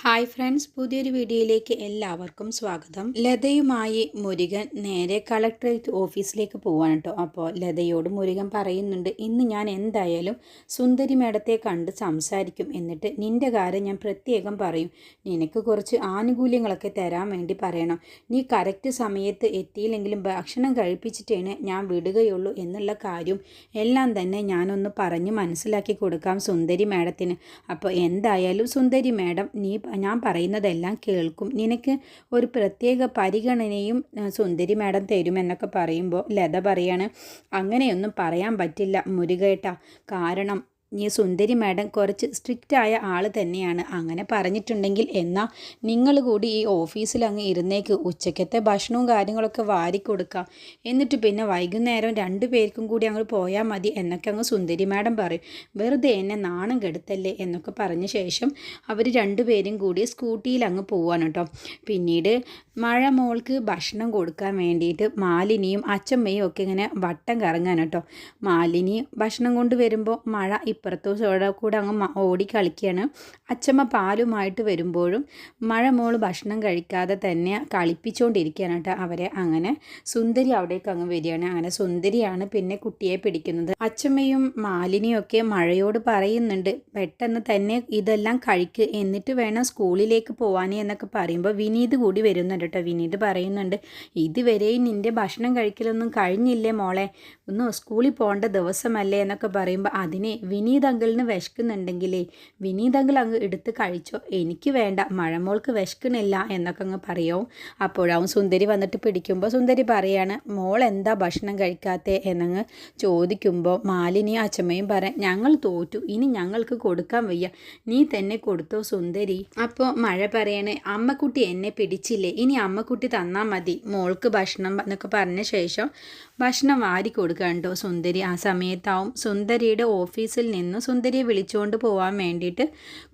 Hi friends പുതിയൊരു വീഡിയോയിലേക്ക് എല്ലാവർക്കും സ്വാഗതം. ലതയുമായി മുരുകൻ നേരെ കളക്ടറേറ്റ് ഓഫീസിലേക്ക് പോവാണ് കേട്ടോ. അപ്പോൾ ലതയോട് മുരുകൻ പറയുന്നുണ്ട് ഇന്ന് ഞാൻ എന്തായാലും സുന്ദരി മേഡത്തെ കണ്ട് സംസാരിക്കും. എന്നിട്ട് നിന്റെ കാര്യം ഞാൻ പ്രത്യേകം പറയും. നിനക്ക് കുറച്ച് ആനുകൂല്യങ്ങളൊക്കെ തരാൻ വേണ്ടി പറയണം. നീ കറക്റ്റ് സമയത്ത് എത്തിയില്ലെങ്കിലും ഭക്ഷണം കഴിപ്പിച്ചിട്ടേണ് ഞാൻ വിടുകയുള്ളൂ എന്നുള്ള കാര്യം എല്ലാം തന്നെ ഞാനൊന്ന് പറഞ്ഞ് മനസ്സിലാക്കി കൊടുക്കാം സുന്ദരി മേഡത്തിന്. അപ്പോൾ എന്തായാലും സുന്ദരി മേഡം നീ ഞാൻ പറയുന്നതെല്ലാം കേൾക്കും. നിനക്ക് ഒരു പ്രത്യേക പരിഗണനയും സുന്ദരി മാഡം തരുമെന്നൊക്കെ പറയുമ്പോൾ ലത പറയാണ് അങ്ങനെയൊന്നും പറയാൻ പറ്റില്ല മുരുകേട്ട. കാരണം ഈ സുന്ദരി മാഡം കുറച്ച് സ്ട്രിക്റ്റായ ആൾ തന്നെയാണ്. അങ്ങനെ പറഞ്ഞിട്ടുണ്ടെങ്കിൽ എന്നാൽ നിങ്ങൾ കൂടി ഈ ഓഫീസിൽ അങ്ങ് ഇരുന്നേക്ക് ഉച്ചക്കത്തെ ഭക്ഷണവും കാര്യങ്ങളൊക്കെ വാരി കൊടുക്കുക എന്നിട്ട് പിന്നെ വൈകുന്നേരം രണ്ടു പേർക്കും കൂടി അങ്ങ് പോയാൽ മതി എന്നൊക്കെ അങ്ങ് സുന്ദരി മാഡം പറയും. വെറുതെ എന്നെ നാണം കെടുത്തല്ലേ എന്നൊക്കെ പറഞ്ഞ ശേഷം അവർ രണ്ടുപേരും കൂടി സ്കൂട്ടിയിൽ അങ്ങ് പോവാണ് കേട്ടോ. പിന്നീട് മഴ മോൾക്ക് ഭക്ഷണം കൊടുക്കാൻ വേണ്ടിയിട്ട് മാലിനിയും അച്ചമ്മയും ഒക്കെ ഇങ്ങനെ വട്ടം കറങ്ങാൻ കേട്ടോ. മാലിനി ഭക്ഷണം കൊണ്ടുവരുമ്പോൾ മഴ ഇപ്പുറത്തോ കൂടെ അങ്ങ് ഓടി കളിക്കുകയാണ് അച്ഛമ്മ പാലുമായിട്ട് വരുമ്പോഴും മഴ മോൾ ഭക്ഷണം കഴിക്കാതെ തന്നെ കളിപ്പിച്ചുകൊണ്ടിരിക്കുകയാണ് കേട്ടോ അവരെ. അങ്ങനെ സുന്ദരി അവിടേക്ക് അങ്ങ് വരികയാണ്. അങ്ങനെ സുന്ദരിയാണ് പിന്നെ കുട്ടിയെ പിടിക്കുന്നത്. അച്ഛമ്മയും മാലിനിയും ഒക്കെ മഴയോട് പറയുന്നുണ്ട് പെട്ടെന്ന് തന്നെ ഇതെല്ലാം കഴിക്ക്. എന്നിട്ട് വേണം സ്കൂളിലേക്ക് പോവാനേ എന്നൊക്കെ പറയുമ്പോൾ വിനീത് കൂടി വരുന്നുണ്ട് കേട്ടോ. വിനീത് പറയുന്നുണ്ട് ഇതുവരെയും നിന്റെ ഭക്ഷണം കഴിക്കലൊന്നും കഴിഞ്ഞില്ലേ മോളെ? ഒന്ന് സ്കൂളിൽ പോകേണ്ട ദിവസമല്ലേ എന്നൊക്കെ പറയുമ്പോൾ അതിനെ വിനീത് അങ്കിളിന് വിശക്കുന്നുണ്ടെങ്കിലേ വിനീത് അങ്കിൾ അങ്ങ് എടുത്ത് കഴിച്ചോ? എനിക്ക് വേണ്ട മഴമോൾക്ക് വിശക്കണില്ല എന്നൊക്കെ അങ്ങ് പറയും. അപ്പോഴാവും സുന്ദരി വന്നിട്ട് പിടിക്കുമ്പോൾ സുന്ദരി പറയാണ് മോൾ എന്താ ഭക്ഷണം കഴിക്കാത്തേ? എന്നങ്ങ് ചോദിക്കുമ്പോൾ മാലിനി അച്ചമ്മയും പറയാം ഞങ്ങൾ തോറ്റു ഇനി ഞങ്ങൾക്ക് കൊടുക്കാൻ വയ്യ. നീ തന്നെ കൊടുത്തോ സുന്ദരി? അപ്പോൾ മഴ പറയണേ അമ്മക്കുട്ടി എന്നെ പിടിച്ചില്ലേ ഇനി അമ്മക്കുട്ടി തന്നാൽ മതി. മോൾക്ക് ഭക്ഷണം എന്നൊക്കെ പറഞ്ഞ ശേഷം ഭക്ഷണം വാരി കൊടുക്കുക സുന്ദരി? ആ സമയത്താവും സുന്ദരിയുടെ ഓഫീസിൽ നിന്ന് സുന്ദരിയെ വിളിച്ചുകൊണ്ട് പോവാൻ വേണ്ടിയിട്ട്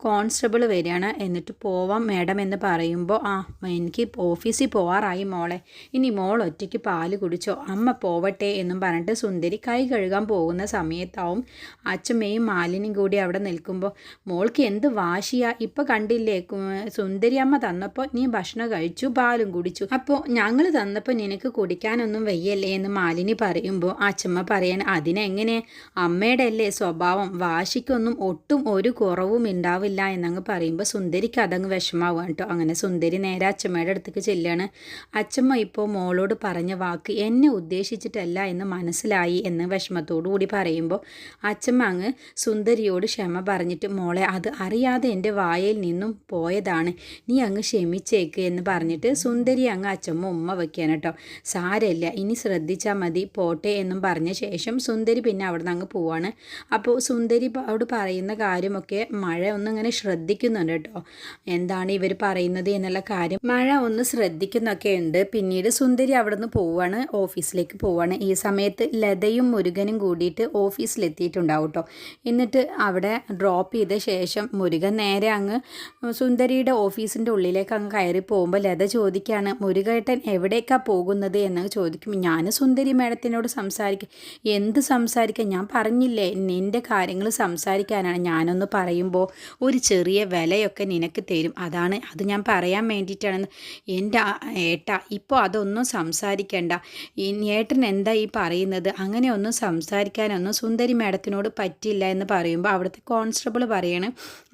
കോൺസ്റ്റബിൾ വരികയാണ്. എന്നിട്ട് പോവാം മാഡം എന്ന് പറയുമ്പോൾ ആ എനിക്ക് ഓഫീസിൽ പോവാറായി മോളെ. ഇനി മോൾ ഒറ്റയ്ക്ക് പാൽ കുടിച്ചോ. അമ്മ പോവട്ടെ എന്നും പറഞ്ഞിട്ട് സുന്ദരി കൈ കഴുകാൻ പോകുന്ന സമയത്താവും അച്ഛമ്മയും മാലിനും കൂടി അവിടെ നിൽക്കുമ്പോൾ മോൾക്ക് എന്ത് വാശിയാ? ഇപ്പം കണ്ടില്ലേ സുന്ദരി അമ്മ തന്നപ്പോൾ നീ ഭക്ഷണം കഴിച്ചു പാലും കുടിച്ചു. അപ്പോൾ ഞങ്ങൾ തന്നപ്പോൾ നിനക്ക് കുടിക്കാനൊന്നും വയ്യല്ലേ എന്ന് മാലിനി പറയുമ്പോൾ അച്ഛമ്മ പറയണ അതിനെങ്ങനെ? അമ്മയുടെ അല്ലേ സ്വഭാവം. വാശിക്കൊന്നും ഒട്ടും ഒരു കുറവും ഉണ്ടാവില്ല എന്നങ്ങ് പറയുമ്പോൾ സുന്ദരിക്ക് അതങ്ങ് വിഷമാവുക കേട്ടോ അങ്ങനെ സുന്ദരി നേരെ അച്ഛമ്മയുടെ അടുത്തേക്ക് ചെല്ലുകയാണ് അച്ഛമ്മ ഇപ്പോൾ മോളോട് പറഞ്ഞ വാക്ക് എന്നെ ഉദ്ദേശിച്ചിട്ടല്ല എന്ന് മനസ്സിലായി എന്ന് വിഷമത്തോടു കൂടി പറയുമ്പോൾ അച്ഛമ്മ അങ്ങ് സുന്ദരിയോട് ക്ഷമ പറഞ്ഞിട്ട് മോളെ അത് അറിയാതെ എന്റെ വായയിൽ നിന്നും പോയതാണ്. നീ അങ്ങ് ക്ഷമിച്ചേക്ക് എന്ന് പറഞ്ഞിട്ട് സുന്ദരി അങ്ങ് അച്ഛമ്മ ഉമ്മ വയ്ക്കാൻ കേട്ടോ സാരമില്ല ഇനി ശ്രദ്ധിച്ചാൽ മതി പോട്ടെ എന്നും പറഞ്ഞ ശേഷം സുന്ദരി പിന്നെ അവിടെ നിന്ന് അങ്ങ് പോവാണ്. അപ്പോൾ സുന്ദരി അവിടെ പറയുന്ന കാര്യമൊക്കെ മഴ ഒന്നിങ്ങനെ ശ്രദ്ധിക്കുന്നുണ്ട് കേട്ടോ. എന്താണ് ഇവർ പറയുന്നത് എന്നുള്ള കാര്യം മഴ ഒന്ന് ശ്രദ്ധിക്കുന്നൊക്കെ ഉണ്ട്. പിന്നീട് സുന്ദരി അവിടെ നിന്ന് പോവാണ് ഓഫീസിലേക്ക് പോവാണ്. ഈ സമയത്ത് ലതയും മുരുകനും കൂടിയിട്ട് ഓഫീസിലെത്തിയിട്ടുണ്ടാവും കേട്ടോ. എന്നിട്ട് അവിടെ ഡ്രോപ്പ് ചെയ്ത ശേഷം മുരുകൻ നേരെ അങ്ങ് സുന്ദരിയുടെ ഓഫീസിന്റെ ഉള്ളിലേക്ക് അങ്ങ് കയറി പോകുമ്പോൾ ലത ചോദിക്കുകയാണ് മുരുകേട്ടൻ എവിടേക്കാണ് പോകുന്നത്? എന്ന് ചോദിക്കും. ഞാൻ സുന്ദരി മേഡത്തിനോട് സംസാരിക്കും എന്ത് സംസാരിക്കാൻ ഞാൻ പറഞ്ഞില്ലേ നിന്റെ കാര്യങ്ങൾ സംസാരിക്കാനാണ് ഞാനൊന്ന് പറയുമ്പോൾ ഒരു ചെറിയ വിലയൊക്കെ നിനക്ക് തരും. അതാണ് അത് ഞാൻ പറയാൻ വേണ്ടിയിട്ടാണ് എന്റെ ഏട്ട ഇപ്പോൾ അതൊന്നും സംസാരിക്കണ്ട. ഏട്ടൻ എന്താ ഈ പറയുന്നത്? അങ്ങനെ ഒന്നും സംസാരിക്കാനൊന്നും സുന്ദരി മേഡത്തിനോട് പറ്റില്ല എന്ന് പറയുമ്പോൾ അവിടുത്തെ കോൺസ്റ്റബിൾ പറയാണ്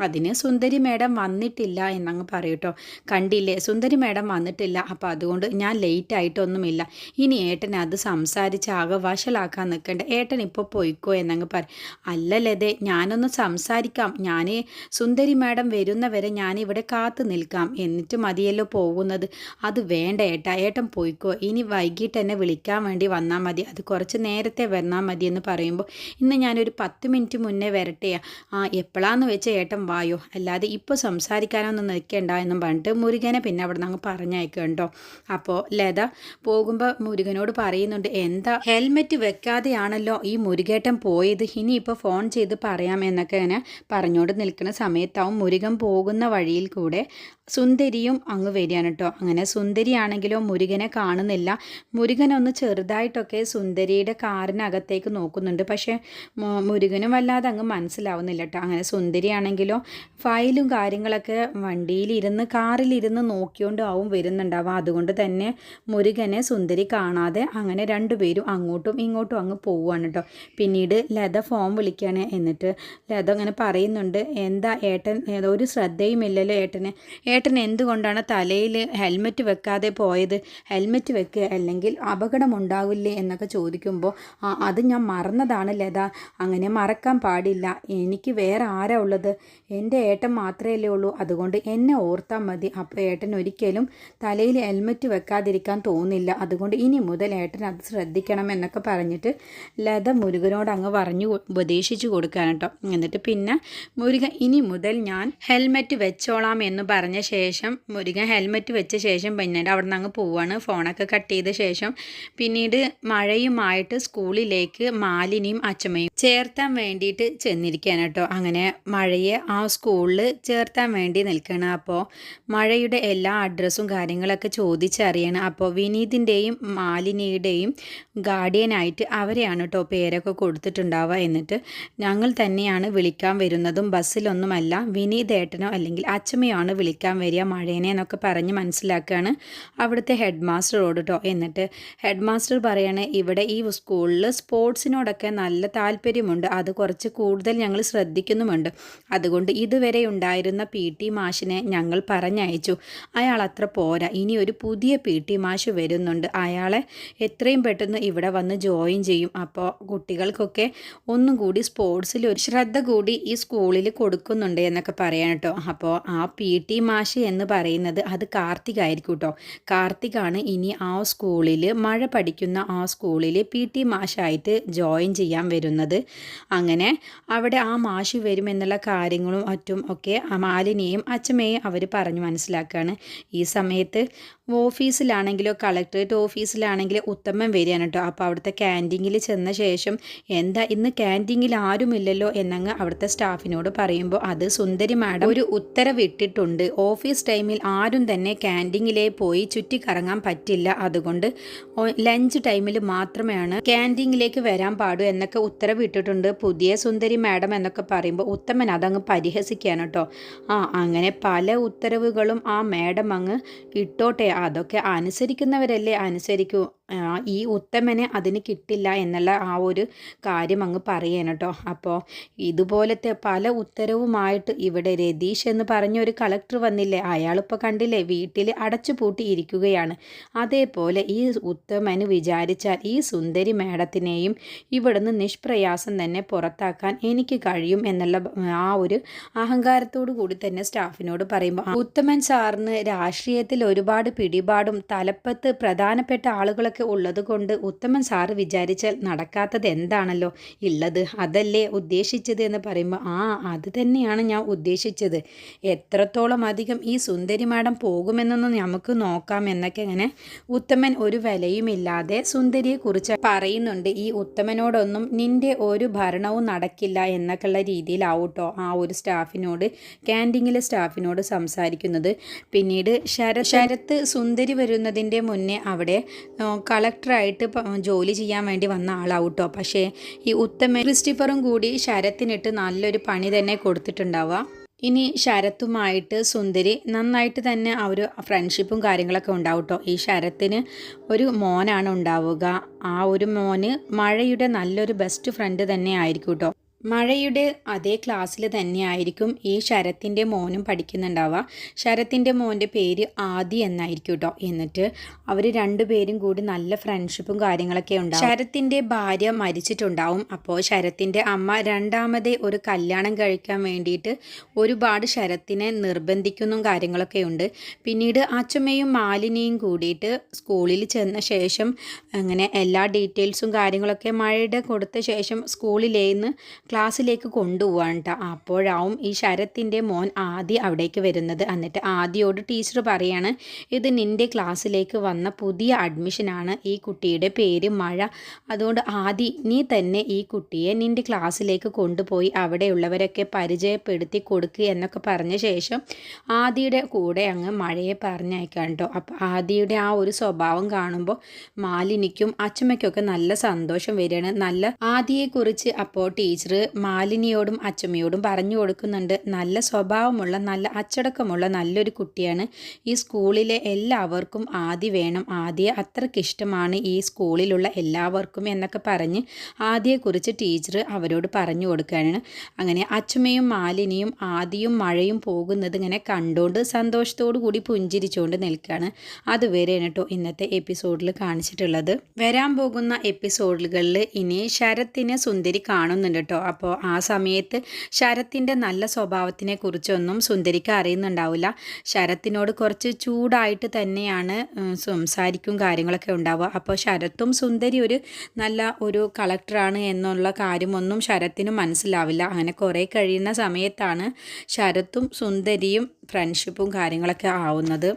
അതിന് സുന്ദരി മേഡം വന്നിട്ടില്ല എന്നങ്ങ് പറയൂട്ടോ കണ്ടില്ലേ? സുന്ദരി മേഡം വന്നിട്ടില്ല. അപ്പോൾ അതുകൊണ്ട് ഞാൻ ലേറ്റ് ആയിട്ടൊന്നുമില്ല. ഇനി ഏട്ടൻ അത് സംസാരിച്ച് ആകെ വഷളാക്കാൻ നിൽക്കണ്ട ഏട്ടൻ ഇപ്പോൾ പോയിക്കോ എന്നങ്ങ് പറ അല്ല ലതേ ഞാനൊന്ന് സംസാരിക്കാം. ഞാൻ സുന്ദരി മാഡം വരുന്നവരെ ഞാൻ ഇവിടെ കാത്തു നിൽക്കാം. എന്നിട്ട് മതിയല്ലോ പോകുന്നത്. അത് വേണ്ട ഏട്ടാ. ഏട്ടൻ പോയിക്കോ. ഇനി വൈകിട്ട് എന്നെ വിളിക്കാൻ വേണ്ടി വന്നാൽ മതി. അത് കുറച്ച് നേരത്തെ വന്നാൽ മതി എന്ന് പറയുമ്പോൾ ഇന്ന് ഞാനൊരു പത്ത് മിനിറ്റ് മുന്നേ വരട്ടെ ആ എപ്പോഴാന്ന് വെച്ച ഏട്ടൻ വായോ? അല്ലാതെ ഇപ്പോൾ സംസാരിക്കാനൊന്നും നിൽക്കേണ്ട എന്നും പറഞ്ഞിട്ട് മുരുകനെ പിന്നെ അവിടെ നിന്ന് പറഞ്ഞയക്കുണ്ടോ അപ്പോൾ ലത പോകുമ്പോൾ മുരുകനോട് പറയുന്നുണ്ട് എന്താ? ഹെൽമെറ്റ് വെക്കാതെയാണല്ലോ ഈ മുരുകേട്ടൻ പോയത്. ഇനിയിപ്പോൾ ഫോൺ ചെയ്ത് പറയാം എന്നൊക്കെ ഇങ്ങനെ പറഞ്ഞുകൊണ്ട് നിൽക്കുന്ന സമയത്താവും മുരുകൻ പോകുന്ന വഴിയിൽ കൂടെ സുന്ദരിയും അങ്ങ് വരികയാണ് കേട്ടോ. അങ്ങനെ സുന്ദരിയാണെങ്കിലോ മുരുകനെ കാണുന്നില്ല. മുരുകൻ ഒന്ന് ചെറുതായിട്ടൊക്കെ സുന്ദരിയുടെ കാറിനകത്തേക്ക് നോക്കുന്നുണ്ട്. പക്ഷേ മുരുകനും വല്ലാതെ അങ്ങ് മനസ്സിലാവുന്നില്ല കേട്ടോ. അങ്ങനെ സുന്ദരിയാണെങ്കിലോ ഫയലും കാര്യങ്ങളൊക്കെ വണ്ടിയിലിരുന്ന് കാറിലിരുന്ന് നോക്കിയോണ്ട് ആവും വരുന്നുണ്ടാവുക അതുകൊണ്ട് തന്നെ മുരുകനെ സുന്ദരി കാണാതെ അങ്ങനെ രണ്ടുപേരും അങ്ങോട്ടും ഇങ്ങോട്ടും അങ്ങ് പോവുകയാണ് കേട്ടോ. പിന്നീട് ലത ഫോം വിളിക്കുകയാണ്. എന്നിട്ട് ലത അങ്ങനെ പറയുന്നുണ്ട്. എന്താ ഏട്ടൻ? ഒരു ശ്രദ്ധയുമില്ലല്ലോ ഏട്ടന്. ഏട്ടൻ എന്തുകൊണ്ടാണ് തലയിൽ ഹെൽമെറ്റ് വെക്കാതെ പോയത്? ഹെൽമെറ്റ് വെക്കുക അല്ലെങ്കിൽ അപകടം ഉണ്ടാവില്ലേ എന്നൊക്കെ ചോദിക്കുമ്പോൾ അത് ഞാൻ മറന്നതാണ് ലത. അങ്ങനെ മറക്കാൻ പാടില്ല. എനിക്ക് വേറെ ആരാ ഉള്ളത്? എന്റെ ഏട്ടൻ മാത്രമേ ഉള്ളൂ. അതുകൊണ്ട് എന്നെ ഓർത്താൽ മതി. അപ്പോൾ ഏട്ടൻ ഒരിക്കലും തലയിൽ ഹെൽമെറ്റ് വെക്കാതിരിക്കാൻ തോന്നില്ല. അതുകൊണ്ട് ഇനി മുതൽ ഏട്ടൻ അത് ശ്രദ്ധിക്കണം എന്നൊക്കെ പറഞ്ഞിട്ട് ലത മുരുകനോട് അങ്ങ് പറഞ്ഞു ഉപദേശിച്ചു. കൊടുക്കാൻ കേട്ടോ എന്നിട്ട് പിന്നെ മുരുക ഇനി മുതൽ ഞാൻ ഹെൽമെറ്റ് വെച്ചോളാം എന്ന് പറഞ്ഞ ശേഷം മുരുക ഹെൽമെറ്റ് വെച്ച ശേഷം പിന്നീട് അവിടെ നിന്ന് അങ്ങ് പോവാണ്. ഫോണൊക്കെ കട്ട് ചെയ്ത ശേഷം പിന്നീട് മഴയുമായിട്ട് സ്കൂളിലേക്ക് മാലിനിയും അച്ചമ്മയും ചേർത്താൻ വേണ്ടിയിട്ട് ചെന്നിരിക്കുകയാണ് കേട്ടോ. അങ്ങനെ മഴയെ ആ സ്കൂളിൽ ചേർത്താൻ വേണ്ടി നിൽക്കുകയാണ്. അപ്പോൾ മഴയുടെ എല്ലാ അഡ്രസ്സും കാര്യങ്ങളൊക്കെ ചോദിച്ചറിയണം. അപ്പോൾ വിനീതിന്റെയും മാലിനിയുടെയും ഗാർഡിയനായിട്ട് അവരെയാണ് കേട്ടോ പേരൊക്കെ കൊടുത്തിട്ടുണ്ടാവുക. എന്നിട്ട് ഞങ്ങൾ തന്നെയാണ് വിളിക്കാൻ വരുന്നതും ബസ്സിലൊന്നുമല്ല. വിനീത് ഏട്ടനോ അല്ലെങ്കിൽ അച്ചമ്മയോ വിളിക്കാൻ വരിക മഴേനെ എന്നൊക്കെ പറഞ്ഞ് മനസ്സിലാക്കുകയാണ് അവിടുത്തെ ഹെഡ് മാസ്റ്ററോട് കേട്ടോ എന്നിട്ട് ഹെഡ് മാസ്റ്റർ പറയണേ ഇവിടെ ഈ സ്കൂളിൽ സ്പോർട്സിനോടൊക്കെ നല്ല താല്പര്യമുണ്ട്. അത് കുറച്ച് കൂടുതൽ ഞങ്ങൾ ശ്രദ്ധിക്കുന്നുമുണ്ട്. അതുകൊണ്ട് ഇതുവരെ ഉണ്ടായിരുന്ന പി ടി മാഷിനെ ഞങ്ങൾ പറഞ്ഞയച്ചു. അയാൾ അത്ര പോരാ. ഇനി ഒരു പുതിയ പി ടി മാഷ് വരുന്നുണ്ട്. അയാളെ എത്രയും പെട്ടെന്ന് ഇവിടെ വന്ന് ജോയിൻ ചെയ്യും. അപ്പോൾ കുട്ടികൾക്കൊക്കെ ഒന്നും കൂടി സ്പോർട്സിൽ ഒരു ശ്രദ്ധ കൂടി ഈ സ്കൂളിൽ കൊടുക്കുന്നുണ്ട് എന്നൊക്കെ പറയാൻ കേട്ടോ. അപ്പോൾ ആ പി ടി മാഷ് എന്ന് പറയുന്നത് അത് കാർത്തിക് ആയിരിക്കും കേട്ടോ. കാർത്തികാണ് ഇനി ആ സ്കൂളിൽ മഴ പഠിക്കുന്ന ആ സ്കൂളിൽ പി ടി മാഷായിട്ട് ജോയിൻ ചെയ്യാൻ വരുന്നത്. അങ്ങനെ അവിടെ ആ മാഷ് വരുമെന്നുള്ള കാര്യങ്ങളും മറ്റും ഒക്കെ മാലിനിയെയും അച്ഛമ്മയെയും അവർ പറഞ്ഞു മനസ്സിലാക്കുകയാണ്. ഈ സമയത്ത് ഓഫീസിലാണെങ്കിലോ കളക്ടറേറ്റ് ഓഫീസിലാണെങ്കിലോ ഉത്തമം വരികയാണ് കേട്ടോ. അപ്പോൾ അവിടുത്തെ ക്യാന്റീനിൽ ചെന്ന ശേഷം എന്താ ഇന്ന് ക്യാന്റീനിൽ ആരുമില്ലല്ലോ എന്നങ്ങ് അവിടുത്തെ സ്റ്റാഫിനോട് പറയുമ്പോൾ അത് സുന്ദരി മാഡം ഒരു ഉത്തരവിട്ടിട്ടുണ്ട് ഓഫീസ് ടൈമിൽ ആരും തന്നെ ക്യാന്റീനിലേ പോയി ചുറ്റിക്കറങ്ങാൻ പറ്റില്ല. അതുകൊണ്ട് ലഞ്ച് ടൈമിൽ മാത്രമാണ് ക്യാന്റീനിലേക്ക് വരാൻ പാടൂ എന്നൊക്കെ ഉത്തരവിട്ടിട്ടുണ്ട് പുതിയ സുന്ദരി മാഡം എന്നൊക്കെ പറയുമ്പോൾ ഉത്തമൻ അതങ്ങ് പരിഹസിക്കുകയാണ് കേട്ടോ ആ അങ്ങനെ പല ഉത്തരവുകളും ആ മാഡം അങ്ങ് ഇട്ടോട്ടെ. അതൊക്കെ അനുസരിക്കുന്നവരല്ലേ അനുസരിക്കൂ. ഈ ഉത്തമന് അതിന് കിട്ടില്ല എന്നുള്ള ആ ഒരു കാര്യം അങ്ങ് പറയണം കേട്ടോ അപ്പോൾ ഇതുപോലത്തെ പല ഉത്തരവുമായിട്ട് ഇവിടെ രതീഷ് എന്ന് പറഞ്ഞ ഒരു കളക്ടർ വന്നില്ലേ അയാളിപ്പോൾ കണ്ടില്ലേ വീട്ടിൽ അടച്ചു പൂട്ടിയിരിക്കുകയാണ് അതേപോലെ ഈ ഉത്തമന് വിചാരിച്ചാൽ ഈ സുന്ദരി മേഡത്തിനെയും ഇവിടുന്ന് നിഷ്പ്രയാസം തന്നെ പുറത്താക്കാൻ എനിക്ക് കഴിയും എന്നുള്ള ആ ഒരു അഹങ്കാരത്തോടു കൂടി തന്നെ സ്റ്റാഫിനോട് പറയുമ്പോൾ ഉത്തമൻ സാറിന് രാഷ്ട്രീയത്തിൽ ഒരുപാട് പിടിപാടും തലപ്പത്ത് പ്രധാനപ്പെട്ട ആളുകളൊക്കെ ഒക്കെ ഉള്ളത് കൊണ്ട് ഉത്തമൻ സാറ് വിചാരിച്ചാൽ നടക്കാത്തത് എന്താണല്ലോ? ഉള്ളത് അതല്ലേ ഉദ്ദേശിച്ചത് എന്ന് പറയുമ്പോൾ ആ അത് തന്നെയാണ് ഞാൻ ഉദ്ദേശിച്ചത്. എത്രത്തോളം അധികം ഈ സുന്ദരി മാഡം പോകുമെന്നൊന്നും നമുക്ക് നോക്കാം എന്നൊക്കെ ഇങ്ങനെ ഉത്തമൻ ഒരു വിലയുമില്ലാതെ സുന്ദരിയെക്കുറിച്ച് പറയുന്നുണ്ട്. ഈ ഉത്തമനോടൊന്നും നിന്റെ ഒരു ഭരണവും നടക്കില്ല എന്നൊക്കെയുള്ള രീതിയിലാവട്ടോ ആ ഒരു സ്റ്റാഫിനോട് ക്യാന്റീനിലെ സ്റ്റാഫിനോട് സംസാരിക്കുന്നത്. പിന്നീട് ശര ശരത്ത് സുന്ദരി വരുന്നതിന്റെ മുന്നേ അവിടെ കളക്ടറായിട്ട് ജോലി ചെയ്യാൻ വേണ്ടി വന്ന ആളാവട്ടോ. പക്ഷേ ഈ ഉത്തമ ക്രിസ്റ്റിഫറും കൂടി ശരത്തിനിട്ട് നല്ലൊരു പണി തന്നെ കൊടുത്തിട്ടുണ്ടാവുക. ഇനി ശരത്തുമായിട്ട് സുന്ദരി നന്നായിട്ട് തന്നെ ആ ഒരു ഫ്രണ്ട്ഷിപ്പും കാര്യങ്ങളൊക്കെ ഉണ്ടാവും ഈ ശരത്തിന് ഒരു മോനാണ് ഉണ്ടാവുക. ആ ഒരു മോന് മഴയുടെ നല്ലൊരു ബെസ്റ്റ് ഫ്രണ്ട് തന്നെ ആയിരിക്കും കേട്ടോ മഴയുടെ അതേ ക്ലാസ്സിൽ തന്നെയായിരിക്കും ഈ ശരത്തിന്റെ മോനും പഠിക്കുന്നുണ്ടാവുക. ശരത്തിന്റെ മോന്റെ പേര് ആദി എന്നായിരിക്കും കേട്ടോ എന്നിട്ട് അവർ രണ്ടുപേരും കൂടി നല്ല ഫ്രണ്ട്ഷിപ്പും കാര്യങ്ങളൊക്കെ ഉണ്ടാവും. ശരത്തിന്റെ ഭാര്യ മരിച്ചിട്ടുണ്ടാവും. അപ്പോൾ ശരത്തിന്റെ അമ്മ രണ്ടാമതേ ഒരു കല്യാണം കഴിക്കാൻ വേണ്ടിയിട്ട് ഒരുപാട് ശരത്തിനെ നിർബന്ധിക്കുന്നതും കാര്യങ്ങളൊക്കെ ഉണ്ട്. പിന്നീട് അച്ഛമ്മയും മാലിനിയും കൂടിയിട്ട് സ്കൂളിൽ ചെന്ന ശേഷം അങ്ങനെ എല്ലാ ഡീറ്റെയിൽസും കാര്യങ്ങളൊക്കെ മഴയുടെ കൊടുത്ത ശേഷം സ്കൂളിലേന്ന് ക്ലാസ്സിലേക്ക് കൊണ്ടുപോവാണ് കേട്ടോ അപ്പോഴാവും ഈ ശരത്തിന്റെ മോൻ ആദ്യം അവിടേക്ക് വരുന്നത്. എന്നിട്ട് ആദ്യയോട് ടീച്ചർ പറയാണ് ഇത് നിന്റെ ക്ലാസ്സിലേക്ക് വന്ന പുതിയ അഡ്മിഷനാണ് ഈ കുട്ടിയുടെ പേര് മഴ. അതുകൊണ്ട് ആദി നീ തന്നെ ഈ കുട്ടിയെ നിന്റെ ക്ലാസ്സിലേക്ക് കൊണ്ടുപോയി അവിടെയുള്ളവരൊക്കെ പരിചയപ്പെടുത്തി കൊടുക്കുക എന്നൊക്കെ പറഞ്ഞ ശേഷം ആദിയുടെ കൂടെ അങ്ങ് മഴയെ പറഞ്ഞയക്കാം കേട്ടോ അപ്പോൾ ആദിയുടെ ആ ഒരു സ്വഭാവം കാണുമ്പോൾ മാലിനിക്കും അച്ചമ്മയ്ക്കൊക്കെ നല്ല സന്തോഷം വരികയാണ്. നല്ല ആദിയെക്കുറിച്ച് അപ്പോൾ ടീച്ചർ മാലിനിയോടും അച്ചമ്മയോടും പറഞ്ഞു കൊടുക്കുന്നുണ്ട്. നല്ല സ്വഭാവമുള്ള നല്ല അച്ചടക്കമുള്ള നല്ലൊരു കുട്ടിയാണ് ഈ സ്കൂളിലെ എല്ലാവർക്കും ആദി വേണം. ആദിയെ അത്രയ്ക്കിഷ്ടമാണ് ഈ സ്കൂളിലുള്ള എല്ലാവർക്കും എന്നൊക്കെ പറഞ്ഞ് ആദ്യയെക്കുറിച്ച് ടീച്ചർ അവരോട് പറഞ്ഞു കൊടുക്കുകയാണ്. അങ്ങനെ അച്ചമ്മയും മാലിനിയും ആദിയും മഴയും പോകുന്നത് ഇങ്ങനെ കണ്ടുകൊണ്ട് സന്തോഷത്തോടു കൂടി പുഞ്ചിരിച്ചുകൊണ്ട് നിൽക്കുകയാണ്. അതുവരെയാണ് കേട്ടോ ഇന്നത്തെ എപ്പിസോഡിൽ കാണിച്ചിട്ടുള്ളത്. വരാൻ പോകുന്ന എപ്പിസോഡുകളിൽ ഇനി ശരത്തിനെ സുന്ദരി കാണുന്നുണ്ട് കേട്ടോ. അപ്പോൾ ആ സമയത്ത് ശരത്തിന്റെ നല്ല സ്വഭാവത്തിനെ കുറിച്ചൊന്നും സുന്ദരിക്ക് അറിയുന്നുണ്ടാവില്ല. ശരത്തിനോട് കുറച്ച് ചൂടായിട്ട് തന്നെയാണ് സംസാരിക്കും കാര്യങ്ങളൊക്കെ ഉണ്ടാവുക. അപ്പോൾ ശരത്തും സുന്ദരി ഒരു നല്ല ഒരു കളക്ടറാണ് എന്നുള്ള കാര്യമൊന്നും ശരത്തിനും മനസ്സിലാവില്ല. അങ്ങനെ കുറേ കഴിയുന്ന സമയത്താണ് ശരത്തും സുന്ദരിയും ഫ്രണ്ട്ഷിപ്പും കാര്യങ്ങളൊക്കെ ആവുന്നത്.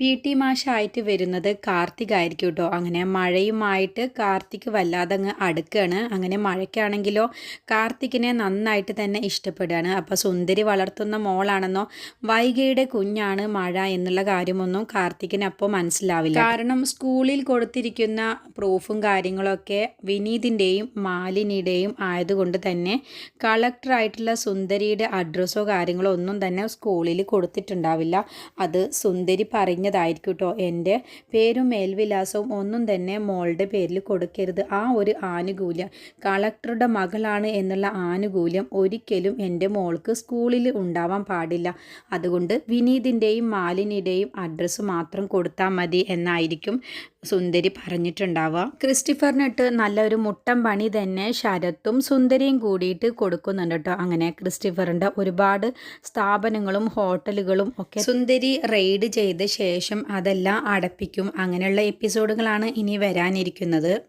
പി ടി മാഷായിട്ട് വരുന്നത് കാർത്തിക് ആയിരിക്കും കേട്ടോ അങ്ങനെ മഴയുമായിട്ട് കാർത്തിക് വല്ലാതെ അങ്ങ് അടുക്കുകയാണ് അങ്ങനെ മഴയ്ക്കാണെങ്കിലോ കാർത്തിക്കിനെ നന്നായിട്ട് തന്നെ ഇഷ്ടപ്പെടുകയാണ്. അപ്പോൾ സുന്ദരി വളർത്തുന്ന മോളാണെന്നോ വൈകയുടെ കുഞ്ഞാണ് മഴ എന്നുള്ള കാര്യമൊന്നും കാർത്തിക്കിന് അപ്പോൾ മനസ്സിലാവില്ല. കാരണം സ്കൂളിൽ കൊടുത്തിരിക്കുന്ന പ്രൂഫും കാര്യങ്ങളൊക്കെ വിനീതിന്റെയും മാലിനിയുടെയും ആയതുകൊണ്ട് തന്നെ കളക്ടറായിട്ടുള്ള സുന്ദരിയുടെ അഡ്രസ്സോ കാര്യങ്ങളോ ഒന്നും തന്നെ സ്കൂളിൽ കൊടുത്തിട്ടുണ്ടാവില്ല. അത് സുന്ദരി പറഞ്ഞ പറഞ്ഞതായിരിക്കും കേട്ടോ എന്റെ പേരും മേൽവിലാസവും ഒന്നും തന്നെ മോളുടെ പേരിൽ കൊടുക്കരുത്. ആ ഒരു ആനുകൂല്യം കളക്ടറുടെ മകളാണ് എന്നുള്ള ആനുകൂല്യം ഒരിക്കലും എന്റെ മോൾക്ക് സ്കൂളിൽ ഉണ്ടാവാൻ പാടില്ല. അതുകൊണ്ട് വിനീതിന്റെയും മാലിനിയുടെയും അഡ്രസ്സ് മാത്രം കൊടുത്താൽ മതി എന്നായിരിക്കും സുന്ദരി പറഞ്ഞിട്ടുണ്ടാവുക ക്രിസ്റ്റിഫറിനിട്ട് നല്ലൊരു മുട്ടം പണി തന്നെ ശരത്തും സുന്ദരിയും കൂടിയിട്ട് കൊടുക്കുന്നുണ്ട് കേട്ടോ. അങ്ങനെ ക്രിസ്റ്റിഫറിന്റെ ഒരുപാട് സ്ഥാപനങ്ങളും ഹോട്ടലുകളും ഒക്കെ സുന്ദരി റെയ്ഡ് ചെയ്ത ശേഷം അതെല്ലാം അടപ്പിക്കും. അങ്ങനെയുള്ള എപ്പിസോഡുകളാണ് ഇനി വരാനിരിക്കുന്നത്.